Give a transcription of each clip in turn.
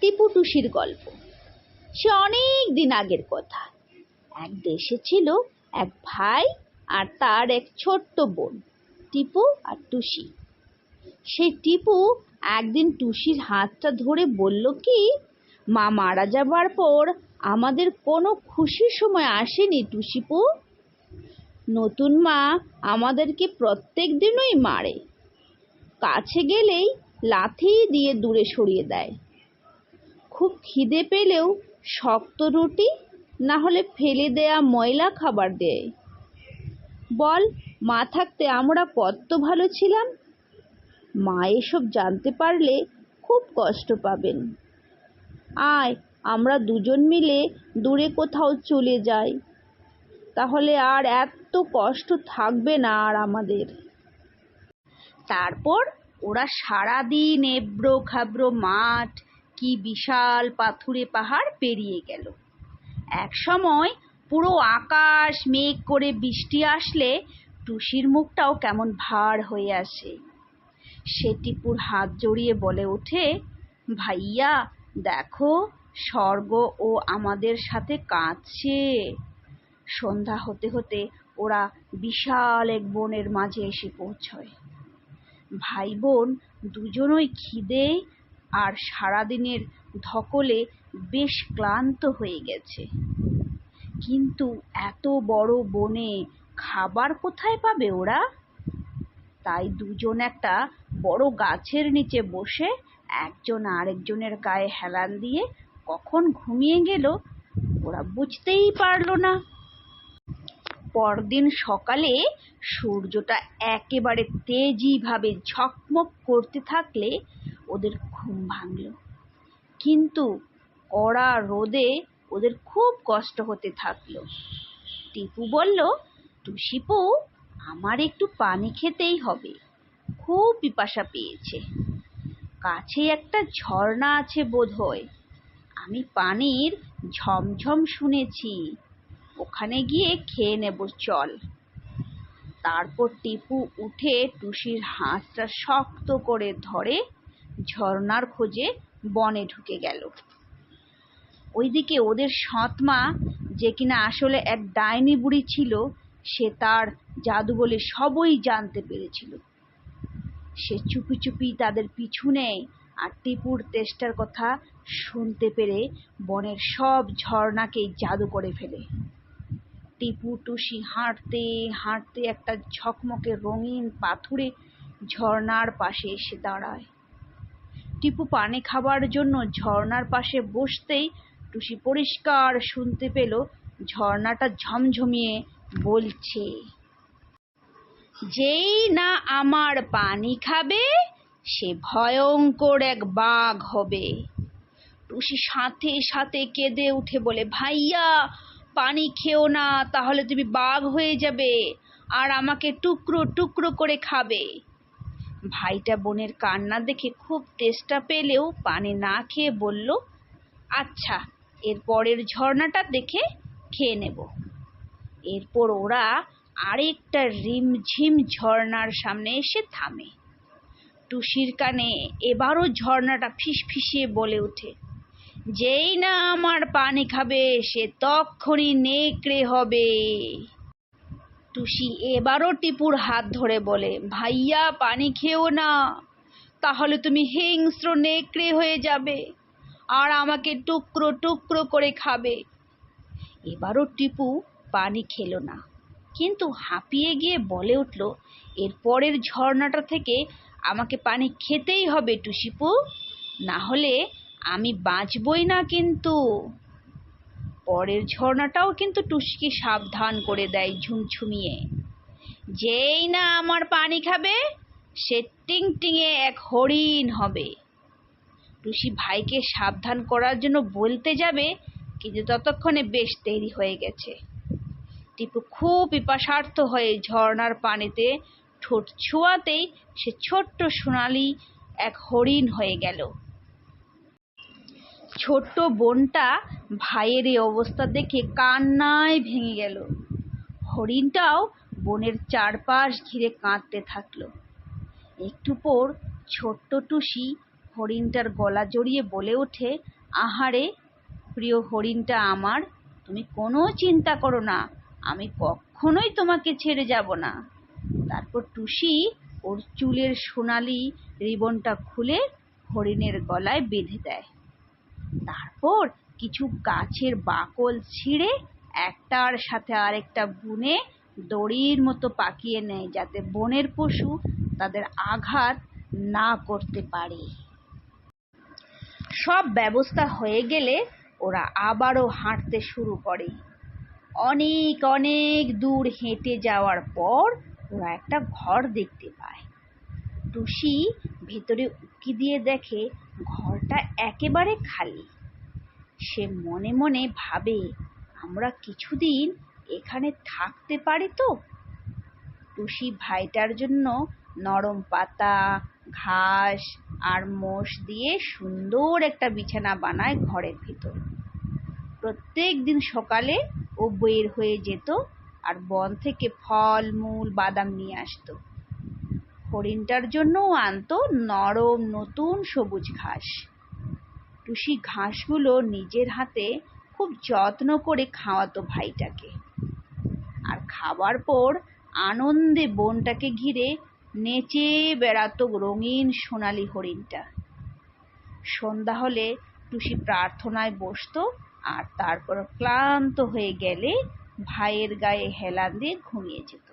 টিপু টুসির গল্প। সে অনেক দিন আগের কথা। এক দেশে ছিল এক ভাই আর তার এক ছোট্ট বোন, টিপু আর টুসি। সেই টিপু একদিন টুসির হাতটা ধরে বলল, কি, মা মারা যাবার পর আমাদের কোনো খুশির সময় আসেনি টুসিপু? নতুন মা আমাদেরকে প্রত্যেক দিনই মারে। কাছে গেলেই লাথি দিয়ে দূরে সরিয়ে দেয়। খুব খিদে পেলেও শক্ত রুটি, না হলে ফেলে দেয়া ময়লা খাবার দেয়। বল, মা থাকতে আমরা কত ভালো ছিলাম? মা এসব জানতে পারলে খুব কষ্ট পাবেন। আয়, আমরা দুজন মিলে দূরে কোথাও চলে যাই। তাহলে আর এত কষ্ট থাকবে না আর আমাদের। তারপর ওরা সারাদিন এবড়ো খাবড়ো মাঠ কি বিশাল পাথুরে পাহাড় পেরিয়ে গেল। এক সময় পুরো আকাশ মেঘ করে বৃষ্টি আসলে টুসির মুখটাও কেমন ভার হয়ে আসে। সে টিপুর হাত জড়িয়ে বলে ওঠে, ভাইয়া, দেখো, স্বর্গ ও আমাদের সাথে কাঁদছে। সন্ধ্যা হতে হতে ওরা বিশাল এক বনের মাঝে এসে পৌঁছয়। ভাই বোন দুজনই খিদে আর সারাদিনের ধকলে বেশ ক্লান্ত হয়ে গেছে। কিন্তু এত বড় বনে খাবার কোথায় পাবে ওরা? তাই দুজন একটা বড় গাছের নিচে বসে একজন আরেকজনের গায়ে হেলান দিয়ে কখন ঘুমিয়ে গেল ওরা বুঝতেই পারল না। পরদিন সকালে সূর্যটা একেবারে তেজিভাবে ঝকমক করতে থাকলে ওদের ঘুম ভাঙল। কিন্তু কড়া রোদে ওদের খুব কষ্ট হতে থাকল। টিপু বলল টুসিপু আমার একটু পানি খেতেই হবে। খুব পিপাসা পেয়েছে। কাছে একটা ঝর্ণা আছে বোধহয়। আমি পানির ঝমঝম শুনেছি। ওখানে গিয়ে খেয়ে নেব, চল। তারপর টিপু উঠে টুসির হাতটা শক্ত করে ধরে ঝর্ণার খোঁজে বনে ঢুকে গেল। ওইদিকে ওদের সৎমা, যে কিনা আসলে এক ডাইনি বুড়ি ছিল, সে তার জাদু বলে সবই জানতে পেরেছিল। সে চুপি চুপি তাদের পিছু নেয় আর টিপুর তেষ্টার কথা শুনতে পেরে বনের সব ঝর্ণাকেই জাদু করে ফেলে। টিপু টুসি হাঁটতে হাঁটতে একটা ঝকমকে রঙিন পাথুরে ঝর্ণার পাশে এসে দাঁড়ায়। টিপু পানি খাবার জন্য ঝর্ণার পাশে বসতেই টুসি পরিষ্কার শুনতে পেল ঝর্ণাটা ঝমঝমিয়ে বলছে, যেই না আমার পানি খাবে, সে ভয়ঙ্কর এক বাঘ হবে। টুসি সাথে সাথে কেঁদে উঠে বলে, ভাইয়া, পানি খেও না, তাহলে তুমি বাঘ হয়ে যাবে, আর আমাকে টুকরো টুকরো করে খাবে। ভাইটা বোনের কান্না দেখে খুব তেষ্টা পেলেও পানি না খেয়ে বলল আচ্ছা এর পরের ঝর্ণাটা দেখে খেয়ে নেব। এরপর ওরা আরেকটা রিমঝিম ঝর্ণার সামনে এসে থামে। টুসির কানে এবারও ঝর্ণাটা ফিসফিসিয়ে বলে ওঠে, যেই না আমার পানি খাবে, সে তক্ষণই নেকড়ে হবে। টুসি এবারও টিপুর হাত ধরে বলে, ভাইয়া, পানি খেও না। তাহলে তুমি হিংস্র নেকড়ে হয়ে যাবে আর আমাকে টুকরো টুকরো করে খাবে। এবারও টিপু পানি খেলো না। কিন্তু হাঁপিয়ে গিয়ে বলে উঠল, এর পরের ঝর্ণাটা থেকে আমাকে পানি খেতেই হবে, টুসিপু। না হলে আমি বাঁচবই না কিন্তু। পরের ঝর্ণাটাও কিন্তু টুসিকে সাবধান করে দেয় ঝুমঝুমিয়ে। যেই না আমার পানি খাবে, সে টিং টিঙে এক হরিণ হবে। টুসি ভাইকে সাবধান করার জন্য বলতে যাবে কিন্তু ততক্ষণে বেশ দেরি হয়ে গেছে। টিপু খুব পিপাসার্থ হয়ে ঝর্ণার পানিতে ঠোঁট ছোঁয়াতেই সে ছোট্ট সোনালি এক হরিণ হয়ে গেল। ছোট্ট বোনটা ভাইয়ের এই অবস্থা দেখে কান্নায় ভেঙে গেল। হরিণটাও বনের চারপাশ ঘিরে কাঁদতে থাকল। একটু পর ছোট্ট টুসি হরিণটার গলা জড়িয়ে বলে ওঠে, আহারে, প্রিয় হরিণটা আমার, তুমি কোনো চিন্তা করো না, আমি কখনোই তোমাকে ছেড়ে যাব না। তারপর টুসি ওর চুলের সোনালি রিবনটা খুলে হরিণের গলায় বেঁধে দেয়। তারপর কিছু গাছের বাকল ছিঁড়ে একটার সাথে আরেকটা বুনে দড়ির মতো পাকিয়ে নেয় যাতে বনের পশু তাদের আঘাত না করতে পারে। সব ব্যবস্থা হয়ে গেলে ওরা আবারও হাঁটতে শুরু করে। অনেক অনেক দূর হেঁটে যাওয়ার পর ওরা একটা ঘর দেখতে পায়। টুসি ভেতরে উকি দিয়ে দেখে ঘরটা একেবারে খালি। সে মনে মনে ভাবে, আমরা কিছুদিন এখানে থাকতে পারি তো? টুসি ভাইটার জন্য নরম পাতা, ঘাস আর মোষ দিয়ে সুন্দর একটা বিছানা বানায় ঘরের ভিতর। প্রত্যেক দিন সকালে ও বের হয়ে যেত আর বন থেকে ফল, মূল, বাদাম নিয়ে আসতো। হরিণটার জন্যও আনতো নরম নতুন সবুজ ঘাস। টুসি ঘাসগুলো নিজের হাতে খুব যত্ন করে খাওয়াতো ভাইটাকে। আর খাবার পর আনন্দে বনটাকে ঘিরে নেচে বেড়াতো রঙিন সোনালি হরিণটা। সন্ধ্যা হলে টুসি প্রার্থনায় বসতো আর তারপর ক্লান্ত হয়ে গেলে ভাইয়ের গায়ে হেলান দিয়ে ঘুমিয়ে যেত।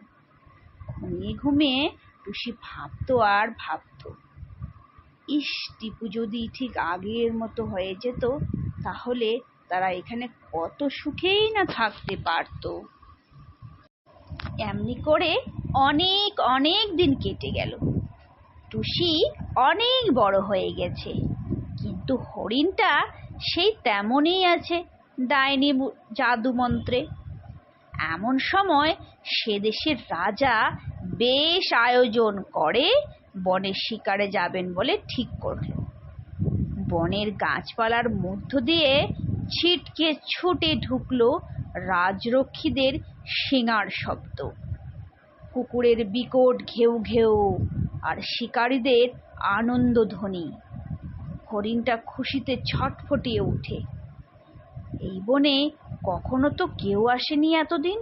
ঘুমিয়ে ঘুমিয়ে টুসি ভাবতো আর ভাবতো। ইস, টিপু যদি ঠিক আগের মতো হয়ে যেত, তাহলে তারা এখানে কত সুখেই না থাকতে পারতো। এমনি করে অনেক অনেক দিন কেটে গেল। টুসি অনেক বড় হয়ে গেছে। কিন্তু হরিণটা সেই তেমনই আছে ডাইনি বু- জাদু মন্ত্রে। এমন সময় সে দেশের রাজা বেশ আয়োজন করে, বনের শিকারে যাবেন বলে ঠিক করল। বনের গাছপালার মধ্য দিয়ে ছিটকে ছুটে ঢুকলো রাজরক্ষীদের শিঙার শব্দ। কুকুরের বিকট ঘেউ ঘেউ আর শিকারীদের আনন্দধ্বনি। হরিণটা খুশিতে ছটফটিয়ে ওঠে এই বনে কখনো তো কেউ আসেনি এতদিন।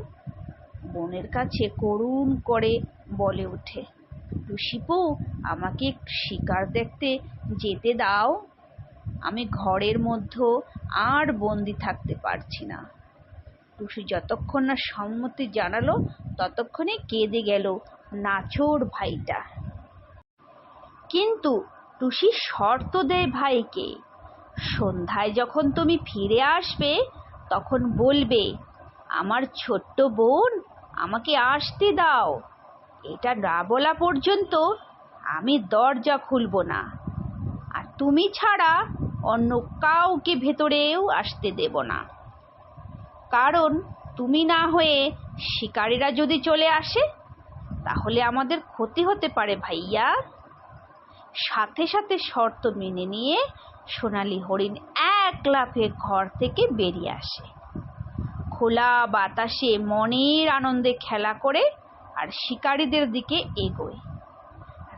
বনের কাছে করুণ করে বলে ওঠে। টুসিপু আমাকে শিকার দেখতে যেতে দাও। আমি ঘরের মধ্যে আর বন্দি থাকতে পারছি না। টুসি যতক্ষণ না সম্মতি জানালো, ততক্ষণে কেঁদে গেল নাছোড় ভাইটা। কিন্তু টুসি শর্ত দেয় ভাইকে। সন্ধ্যায় যখন তুমি ফিরে আসবে, তখন বলবে, আমার ছোট্ট বোন, আমাকে আসতে দাও। এটা না বলা পর্যন্ত আমি দরজা খুলবো না। আর তুমি ছাড়া অন্য কাউকে ভেতরেও আসতে দেব না। কারণ তুমি না হয়ে শিকারীরা যদি চলে আসে, তাহলে আমাদের ক্ষতি হতে পারে ভাইয়া। সাথে সাথে শর্ত মেনে নিয়ে সোনালি হরিণ এক লাফে ঘর থেকে বেরিয়ে আসে। খোলা বাতাসে মনের আনন্দে খেলা করে আর শিকারীদের দিকে এগোয়।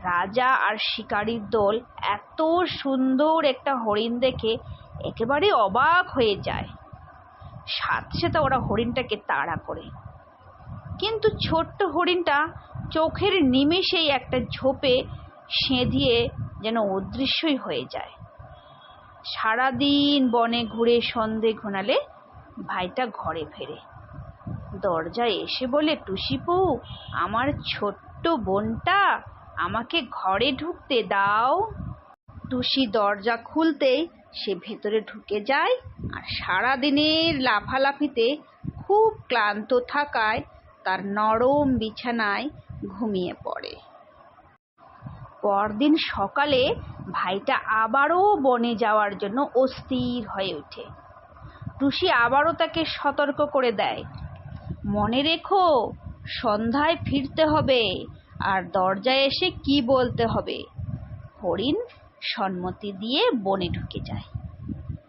রাজা আর শিকারীর দল এত সুন্দর একটা হরিণ দেখে একেবারে অবাক হয়ে যায়। সাথে সাথে ওরা হরিণটাকে তাড়া করে। কিন্তু ছোট্ট হরিণটা চোখের নিমেষেই একটা ঝোপে সেঁধিয়ে যেন অদৃশ্যই হয়ে যায়। সারাদিন বনে ঘুরে সন্ধে ঘোনালে ভাইটা ঘরে ফেরে। দরজায় এসে বলে টুসিপু আমার ছোট্ট বোনটা আমাকে ঘরে ঢুকতে দাও। টুসি দরজা খুলতেই সে ভেতরে ঢুকে যায় আর সারাদিনের লাফালাফিতে খুব ক্লান্ত থাকায় তার নরম বিছানায় ঘুমিয়ে পড়ে। পরদিন সকালে ভাইটা আবারও বনে যাওয়ার জন্য অস্থির হয়ে ওঠে। টুসি আবারও তাকে সতর্ক করে দেয়। মনে রেখো, সন্ধ্যায় ফিরতে হবে আর দরজায় এসে কি বলতে হবে। হরিণ সম্মতি দিয়ে বনে ঢুকে যায়।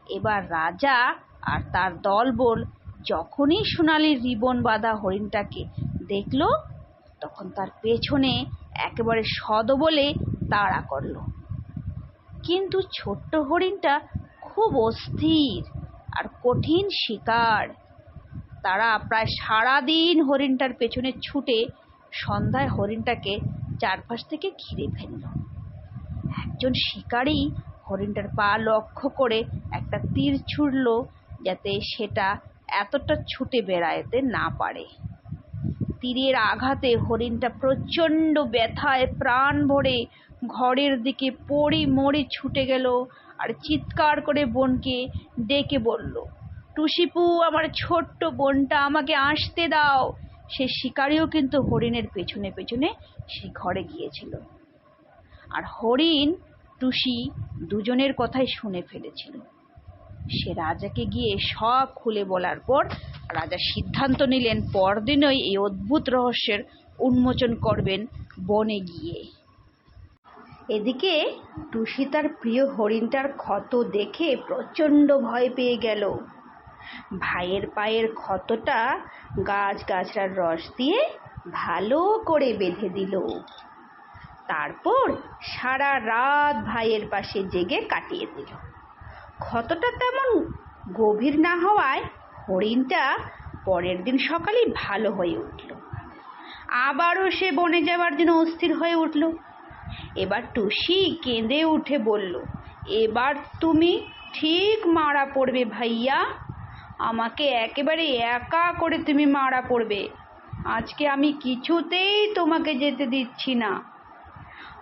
এবার রাজা আর তার দলবল যখনই সোনালি রিবন বাঁধা হরিণটাকে দেখল, তখন তার পেছনে একেবারে সদ বলে তাড়া করল। কিন্তু ছোট্ট হরিণটা খুব অস্থির আর কঠিন শিকার। তারা প্রায় সারাদিন হরিণটার পেছনে ছুটে সন্ধ্যায় হরিণটাকে চারপাশ থেকে ঘিরে ফেলল। একজন শিকারী হরিণটার পা লক্ষ্য করে একটা তীর ছুড়ল যাতে সেটা এতটা ছুটে বেড়াতে না পারে। তীরের আঘাতে হরিণটা প্রচণ্ড ব্যথায় প্রাণ ভরে ঘরের দিকে পড়ি মরে ছুটে গেল আর চিৎকার করে বোনকে ডেকে বলল টুসিপু, আমার ছোট্ট বোনটা, আমাকে আসতে দাও। সে শিকারিও কিন্তু হরিণের পেছনে পেছনে সেই ঘরে গিয়েছিল। আর হরিণ, টুসি দুজনের কথাই শুনে ফেলেছিল। সে রাজাকে গিয়ে সব খুলে বলার পর রাজা সিদ্ধান্ত নিলেন, পরদিনই এই অদ্ভুত রহস্যের উন্মোচন করবেন বনে গিয়ে। এদিকে টুসি তার প্রিয় হরিণটার ক্ষত দেখে প্রচণ্ড ভয় পেয়ে গেল। ভাইয়ের পায়ের ক্ষতটা গাছ গাছড়ার রস দিয়ে ভালো করে বেঁধে দিল। তারপর সারা রাত ভাইয়ের পাশে জেগে কাটিয়ে দিল। ক্ষতটা তেমন গভীর না হওয়ায় হরিণটা পরের দিন সকালেই ভালো হয়ে উঠল। আবারও সে বনে যাওয়ার জন্য অস্থির হয়ে উঠল। এবার টুসি কেঁদে উঠে বলল, এবার তুমি ঠিক মারা পড়বে ভাইয়া। আমাকে একেবারে একা করে তুমি মারা পড়বে। আজকে আমি কিছুতেই তোমাকে যেতে দিচ্ছি না।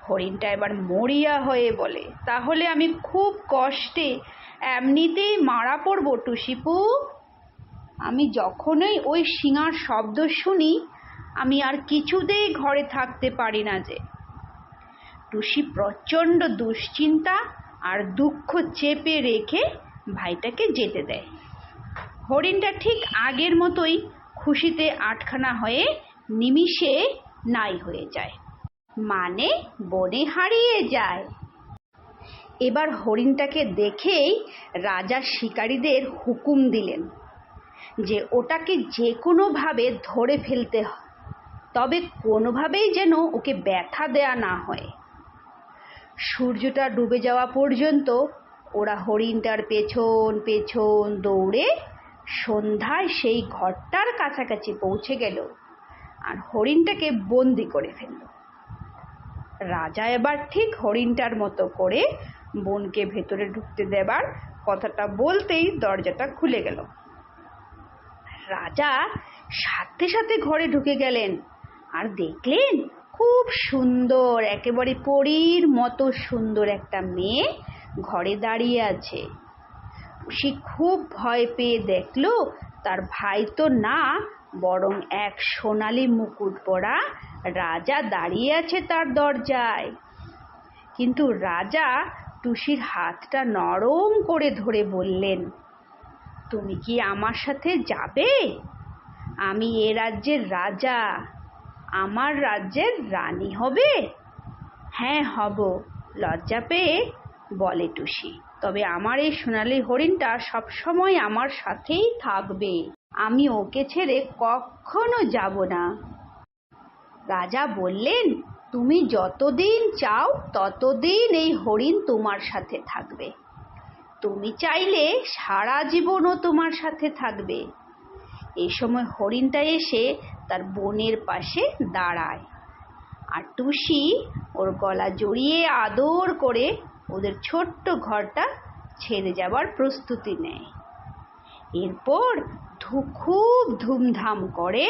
হরিণটা এবার মরিয়া হয়ে বলে, তাহলে আমি খুব কষ্টে এমনিতেই মারা পড়ব টুসিপু। আমি যখনই ওই শিঙার শব্দ শুনি, আমি আর কিছুতেই ঘরে থাকতে পারি না যে। টুসি প্রচণ্ড দুশ্চিন্তা আর দুঃখ চেপে রেখে ভাইটাকে যেতে দেয়। হরিণটা ঠিক আগের মতোই খুশিতে আটখানা হয়ে নিমিষে নাই হয়ে যায়। মানে বনে হারিয়ে যায়। এবার হরিণটাকে দেখেই রাজা শিকারীদের হুকুম দিলেন যে ওটাকে যে কোনোভাবে ধরে ফেলতে তবে কোনোভাবেই যেন ওকে ব্যথা দেয়া না হয়। সূর্যটা ডুবে যাওয়া পর্যন্ত ওরা হরিণটার পেছন পেছন দৌড়ে সন্ধ্যায় সেই ঘরটার কাছাকাছি পৌঁছে গেল আর হরিণটাকে বন্দি করে ফেলল। রাজা এবার ঠিক হরিণটার মতো করে বোনকে ভেতরে ঢুকতে দেবার কথাটা বলতেই দরজাটা খুলে গেল। রাজা সাথে সাথে ঘরে ঢুকে গেলেন আর দেখলেন খুব সুন্দর, একেবারে পরীর মতো সুন্দর একটা মেয়ে ঘরে দাঁড়িয়ে আছে। সে খুব ভয় পেয়ে দেখল, তার ভাই তো না, বরং এক সোনালি মুকুট পরা রাজা দাঁড়িয়ে আছে তার দরজায়। কিন্তু রাজা টুসির হাতটা নরম করে ধরে বললেন, তুমি কি আমার সাথে যাবে? আমি এ রাজ্যের রাজা, আমার রাজ্যের রানী হবে? হ্যাঁ হব, লজ্জা পেয়ে, বলে টুসি। তবে আমার এই সোনালি হরিণটা সবসময় আমার সাথেই থাকবে। আমি ওকে ছেড়ে কখনো যাব না। রাজা বললেন, তুমি যতদিন চাও, ততদিন এই হরিণ তোমার সাথে থাকবে। তুমি চাইলে সারা জীবনও তোমার সাথে থাকবে। এই সময় হরিণটা এসে তার বোনের পাশে দাঁড়ায়। আর টুসি ওর গলা জড়িয়ে আদর করে ওদের ছোট্ট ঘরটা ছেড়ে যাবার প্রস্তুতি নেয়। এরপর খুব ধুমধাম করে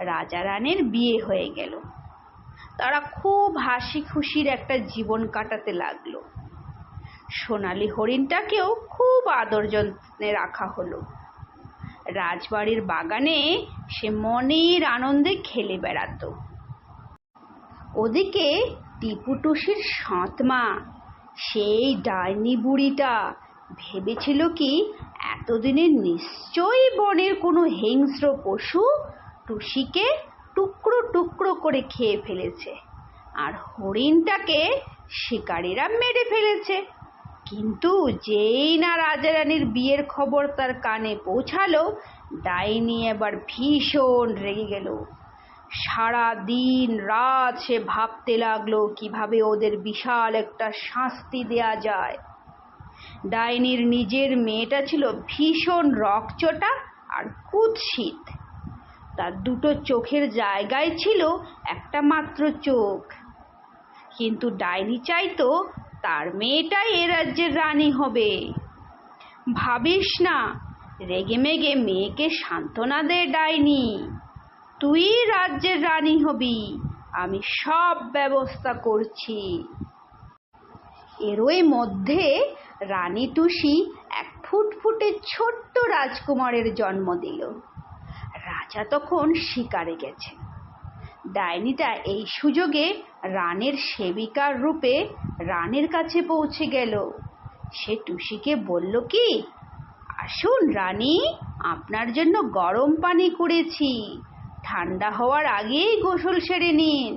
রাজা রানীর বিয়ে হয়ে গেল। তারা খুব হাসি খুশির একটা জীবন কাটাতে লাগল। সোনালি হরিণটাকেও খুব আদর যত্নে রাখা হলো। রাজবাড়ির বাগানে সে মনের আনন্দে খেলে বেড়াতো। ওদিকে টিপুটুসির সৎমা সেই ডাইনি বুড়িটা ভেবেছিল কি এতদিনে নিশ্চয়ই বনের কোনো হিংস্র পশু টুসিকে টুকরো টুকরো করে খেয়ে ফেলেছে আর হরিণটাকে শিকারীরা মেরে ফেলেছে। কিন্তু যেই না রাজা রানীর বিয়ের খবর তার কানে পৌঁছালো, ডাইনি এবার ভীষণ রেগে গেল। সারা দিন রাত সে ভাবতে লাগল, কীভাবে ওদের বিশাল একটা শাস্তি দেয়া যায়। ডাইনির নিজের মেয়েটা ছিল ভীষণ রকচটা আর কুৎসিত। তার দুটো চোখের জায়গায় ছিল একটা মাত্র চোখ। কিন্তু ডাইনি চাইতো তার মেয়েটাই এ রাজ্যের রানী হবে। ভাবিস না রেগে মেগে মেয়েকে সান্ত্বনা দে ডাইনি। তুই রাজ্যের রানী হবি। আমি সব ব্যবস্থা করছি। এরই মধ্যে রানী টুসি এক ফুটফুটে ছোট্ট রাজকুমারের জন্ম দিল। রাজা তখন শিকারে গেছেন। ডাইনিটা এই সুযোগে রানের সেবিকার রূপে রানের কাছে পৌঁছে গেল। সে টুসিকে বলল কি, আসুন রানী, আপনার জন্য গরম পানি করেছি ঠান্ডা হওয়ার আগেই গোসল সেরে নিন।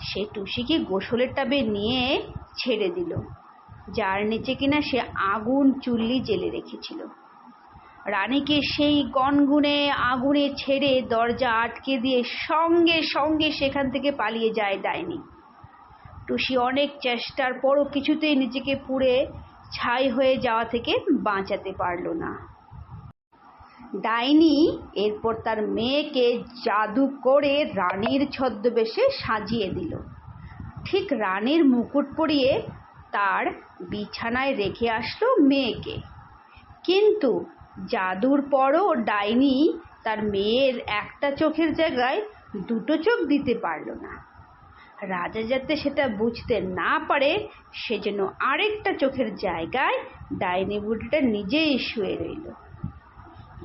সে টুসিকে গোসলের টাবে নিয়ে ছেড়ে দিল, যার নিচে কিনা সে আগুন চুল্লি জেলে রেখেছিল। রানীকে সেই গনগুনে আগুনে ছেড়ে দরজা আটকে দিয়ে সঙ্গে সঙ্গে সেখান থেকে পালিয়ে যায় ডাইনি। টুসি অনেক চেষ্টার পরও কিছুতেই নিজেকে পুড়ে ছাই হয়ে যাওয়া থেকে বাঁচাতে পারল না। ডাইনি এরপর তার মেয়েকে জাদু করে রানীর ছদ্মবেশে সাজিয়ে দিল। ঠিক রানীর মুকুট পরিয়ে তার বিছানায় রেখে আসলো মেয়েকে। কিন্তু জাদুর পরও ডাইনি তার মেয়ের একটা চোখের জায়গায় দুটো চোখ দিতে পারল না। রাজা যাতে সেটা বুঝতে না পারে সেজন্য আরেকটা চোখের জায়গায় ডাইনি বুড়িটা নিজেই শুয়ে রইল।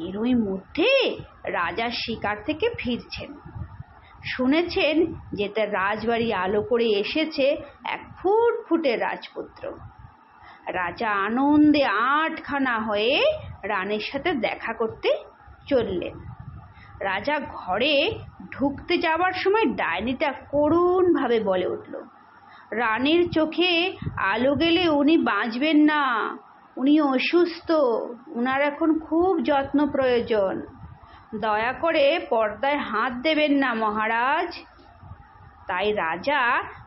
এরই মধ্যে রাজা শিকার থেকে ফিরছেন। শুনেছেন যে তার রাজবাড়ি আলো করে এসেছে এক ফুট ফুটে রাজপুত্র। রাজা আনন্দে আটখানা হয়ে রানীর সাথে দেখা করতে চললেন। রাজা ঘরে ঢুকতে যাবার সময় ডাইনিটা করুণভাবে বলে উঠল, রানীর চোখে আলো গেলে উনি বাঁচবেন না। উনি অসুস্থ। উনার এখন খুব যত্ন প্রয়োজন। দয়া করে পর্দায় হাত দেবেন না মহারাজ। তাই রাজা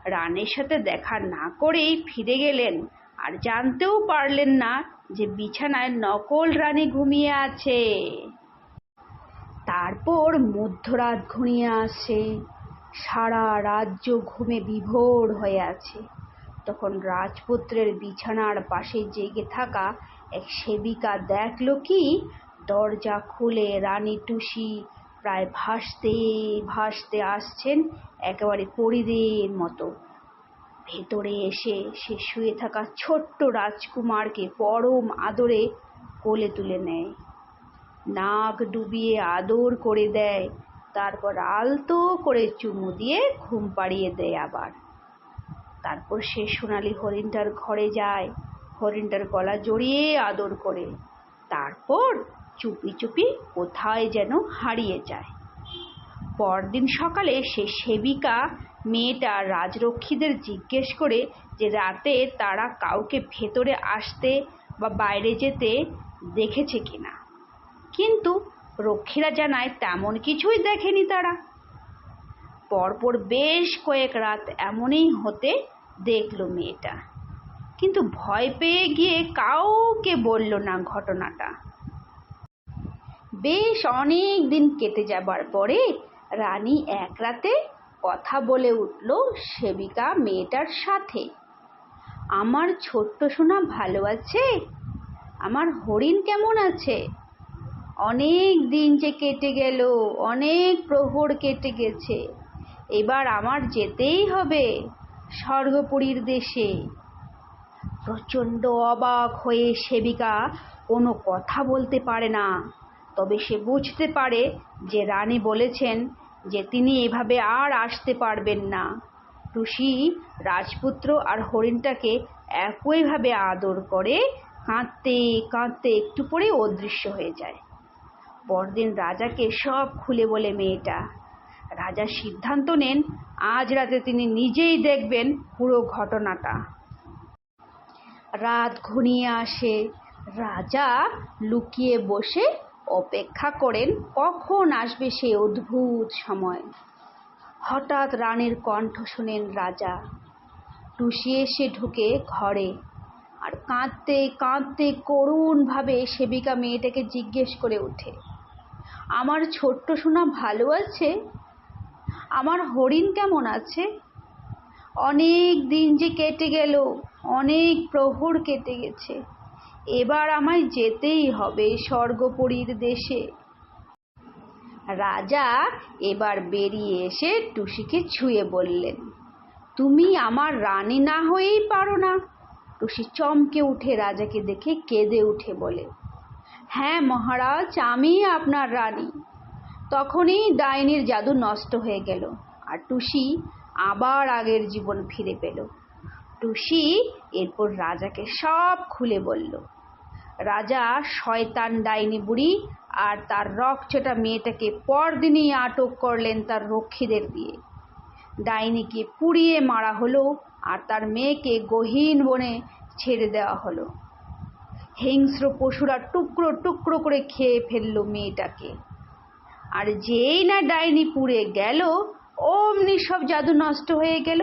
রানীর সাথে দেখা না করেই ফিরে গেলেন। আর জানতেও পারলেন না যে বিছানায় নকল রানী ঘুমিয়ে আছে। তারপর মধ্যরাত ঘনিয়ে আসে। সারা রাজ্য ঘুমে বিভোর হয়ে আছে। তখন রাজপুত্রের বিছানার পাশে জেগে থাকা এক সেবিকা দেখল কি, দরজা খুলে রানী টুসি প্রায় ভাসতে ভাসতে আসছেন একেবারে পরিদের মতো। ভেতরে এসে সে শুয়ে থাকা ছোট্ট রাজকুমারকে পরম আদরে কোলে তুলে নেয়। নাক ডুবিয়ে আদর করে দেয়, তারপর আলতো করে চুমু দিয়ে ঘুম পাড়িয়ে দেয় আবার। তারপর সে সোনালি হরিণটার ঘরে যায়। হরিণটার গলা জড়িয়ে আদর করে। তারপর চুপি চুপি কোথায় যেন হারিয়ে যায়। পরদিন সকালে সে সেবিকা মেয়েটা রাজরক্ষীদের জিজ্ঞেস করে যে রাতে তারা কাউকে ভেতরে আসতে বা বাইরে যেতে দেখেছে কিনা। কিন্তু রক্ষীরা জানায় তেমন কিছুই দেখেনি তারা। পরপর বেশ কয়েক রাত এমনই হতে দেখল মেয়েটা। কিন্তু ভয় পেয়ে গিয়ে কাউকে বলল না ঘটনাটা। বেশ অনেক দিন কেটে যাবার পরে রানী এক রাতে কথা বলে উঠল সেবিকা মেয়েটার সাথে। আমার ছোট্ট সোনা ভালো আছে? আমার হরিণ কেমন আছে? অনেক দিন যে কেটে গেল, অনেক প্রহর কেটে গেছে। এবার আমার যেতেই হবে স্বর্গপুরীর দেশে। প্রচণ্ড অবাক হয়ে সেবিকা কোনো কথা বলতে পারে না, তবে সে বুঝতে পারে যে রানী বলেছেন যে তিনি এভাবে আর আসতে পারবেন না। টুসি রাজপুত্র আর হরিণটাকে একইভাবে আদর করে কাঁদতে কাঁদতে একটু পরে অদৃশ্য হয়ে যায়। পরদিন রাজাকে সব খুলে বলে মেয়েটা রাজা সিদ্ধান্ত নেন, আজ রাতে তিনি নিজেই দেখবেন পুরো ঘটনাটা। রাত ঘনিয়ে আসে, রাজা লুকিয়ে বসে অপেক্ষা করেন, কখন আসবে সে অদ্ভুত সময়। হঠাৎ রানীর কণ্ঠ শোনেন রাজা। টুসি এসে ঢুকে ঘরে আর কাঁদতে কাঁদতে করুণভাবে সেবিকা মেয়েটাকে জিজ্ঞেস করে ওঠে, আমার ছোট্ট সোনা ভালো আছে? আমার হরিণ কেমন আছে? অনেক দিন যে কেটে গেল, অনেক প্রহর কেটে গেছে। এবার আমায় যেতেই হবে স্বর্গপুরীর দেশে। রাজা এবার বেরিয়ে এসে টুসিকে ছুঁয়ে বললেন, তুমি আমার রানী না হয়েই পারো না। টুসি চমকে উঠে রাজাকে দেখে কেঁদে উঠে বলে হ্যাঁ মহারাজ আমি আপনার রানী। তখনই ডাইনির জাদু নষ্ট হয়ে গেল, আর টুসি আবার আগের জীবন ফিরে পেল। টুসি এরপর রাজাকে সব খুলে বলল, রাজা শয়তান ডাইনি বুড়ি, আর তার রকচটা মেয়েটাকে পরদিনই আটক করলেন তার রক্ষীদের দিয়ে। ডাইনিকে পুড়িয়ে মারা হলো, আর তার মেয়েকে গহীন বনে ছেড়ে দেওয়া হলো। হিংস্র পশুরা টুকরো টুকরো করে খেয়ে ফেলল মেয়েটাকে। আর যেই না ডাইনি পুড়ে গেল, অমনি সব জাদু নষ্ট হয়ে গেল।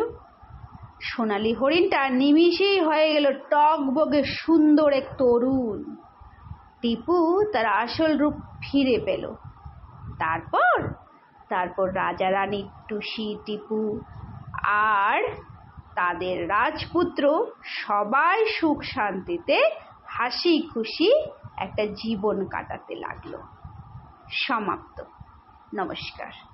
সোনালি হরিণটা নিমিষেই হয়ে গেল টকবগে সুন্দর এক তরুণ। টিপু তার আসল রূপ ফিরে পেল। তারপর তারপর রাজা রানী টুসি, টিপু আর তাদের রাজপুত্র সবাই সুখ শান্তিতে হাসি খুশি একটা জীবন কাটাতে লাগল। সমাপ্ত। नमस्कार।